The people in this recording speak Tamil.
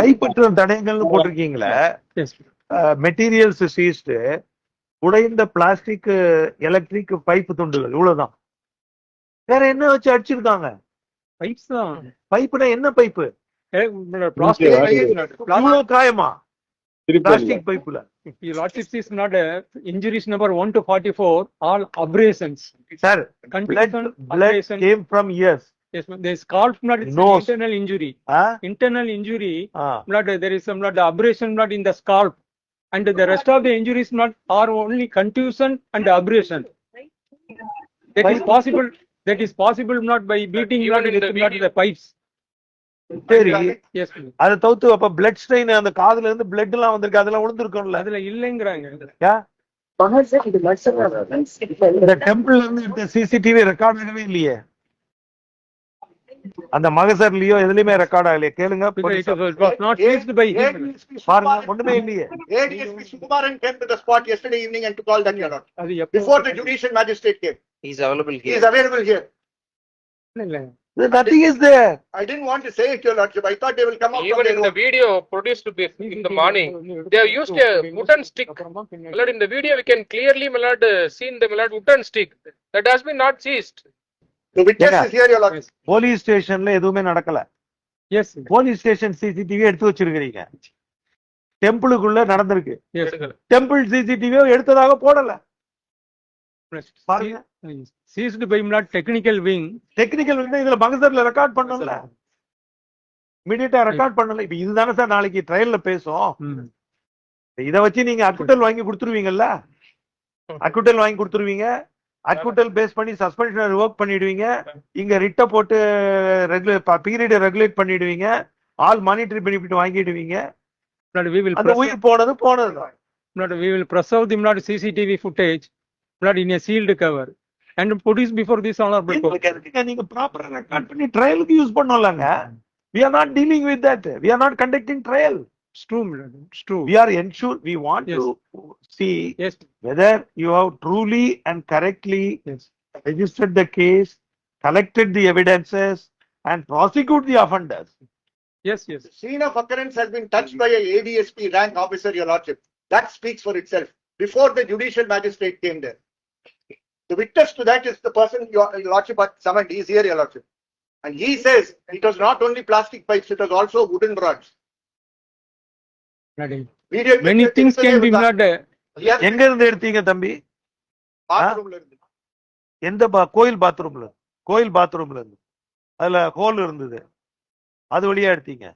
கைப்பற்றும் தடயங்கள்னு போட்டிருக்கீங்களே. மெட்டீரியல்ஸ் சீஸ்டு உடைந்த பிளாஸ்டிக் எலக்ட்ரிக் பைப் துண்டுகள் இவ்வளவுதான் வேற என்ன வச்சு அடிச்சிருக்காங்க Pipes தான். பைப்புனா என்ன பைப்பு Eh, காயமா பிளாஸ்டிக் பைப்புல a injuries number one to forty-four, all abrasions. Sir abrasion. came from ears Yes, ma'am. there is scalp blood, it's an Nose. internal injury. ஆ? Internal injury, ஆ. blood, there is some blood abrasion blood in the scalp. And the rest of the injuries not are only contusion and abrasion. That is possible, that is possible not by beating Even blood in with the blood video- the pipes. சரி Yes, ma'am. அதை தவிர்த்து அப்ப பிளட் ஸ்ட்ரெயின் அந்த காதுல இருந்து பிளட் எல்லாம் வந்திருக்கு அதெல்லாம் விழுந்திருக்கும்ல அதுல இல்லைங்கிறாங்க. இந்த டெம்பிள்ல இருந்து எடுத்த சிசிடிவி ரெக்கார்ட் ஆகவே இல்லையே அந்த மகசர்லயோ எதுலயுமே ரெக்கார்ட் ஆகலையே கேளுங்க Because it police was was not fixed by him. பாருங்க ஒண்ணுமே இல்லையே ADSP Sukumaran came to the spot yesterday evening and took all that here out. அது எப்போ- Before the judicial magistrate came, He's available he here. is available here. இல்ல. Nothing is there I didn't want to say it, your lordship. I thought they will come up from Even their in the own. video produced be- in the morning, they have used a wooden stick. My lord, in the video, we can clearly, my lord, uh, seen the my lord wooden stick that has been not seized. Police ஸ்டேஷன்ல எதுவுமே நடக்கல. Yes, போலீஸ் ஸ்டேஷன் சிசிடிவி எடுத்து வச்சிருக்கீங்க டெம்பிளுக்குள்ள நடந்திருக்கு. டெம்பிள் சிசிடிவியோ எடுத்ததாக போடல. பாருங்க. Technical wing. டெக்னிக்கல் வந்து இதுல மகசர்ல ரெக்கார்ட் பண்ணல இமிடியட்டா ரெக்கார்ட் பண்ணல இப்ப இதுதானே சார் நாளைக்கு ட்ரையல்ல பேசும். இத வச்சு நீங்க அக்குட்டல் வாங்கி கொடுத்துருவீங்கல்ல? அக்குட்டல் வாங்கி கொடுத்துருவீங்க. அக்குட்டல் பேஸ் பண்ணி சஸ்பென்ஷன் ரிவோக் பண்ணிடுவீங்க இங்க ரிட்ட போட்டு ரெகுலேட் பீரியட் ரெகுலேட் பண்ணிடுவீங்க ஆல் மானிட்டரி பெனிஃபிட் வாங்கிடுவீங்க அந்த உயிர் போனது we will preserve the blood CCTV footage, blood in a sealed cover and produce before this honorable court. எங்களுக்கு எதுக்குங்க நீங்க ப்ராப்பரா ரெக்கார்ட் பண்ணி ட்ரையலுக்கு யூஸ் பண்ணலாங்க we are not dealing with that we are not conducting trial It's true, blood, it's true. we are ensure we want Yes. to see Yes, whether you have truly and correctly yes. registered the case, collected the evidences, and prosecute the offenders. Yes, yes. The scene of occurrence has been touched by a ADSP rank officer, your lordship. That speaks for itself. Before the judicial magistrate came there. The witness to that is the person your your lordship had summoned. He is here, your lordship. And he says it was not only plastic pipes, it was also wooden rods. Things can be blood. Yes, எங்க இருந்து எடுத்தீங்க தம்பி? Bathroom ல இருந்து. எந்த பா கோயில் பாத்ரூம்ல கோயில் பாத்ரூம்ல இருந்து. அதுல ஹோல் இருந்தது. அது வழியா எடுத்தீங்க.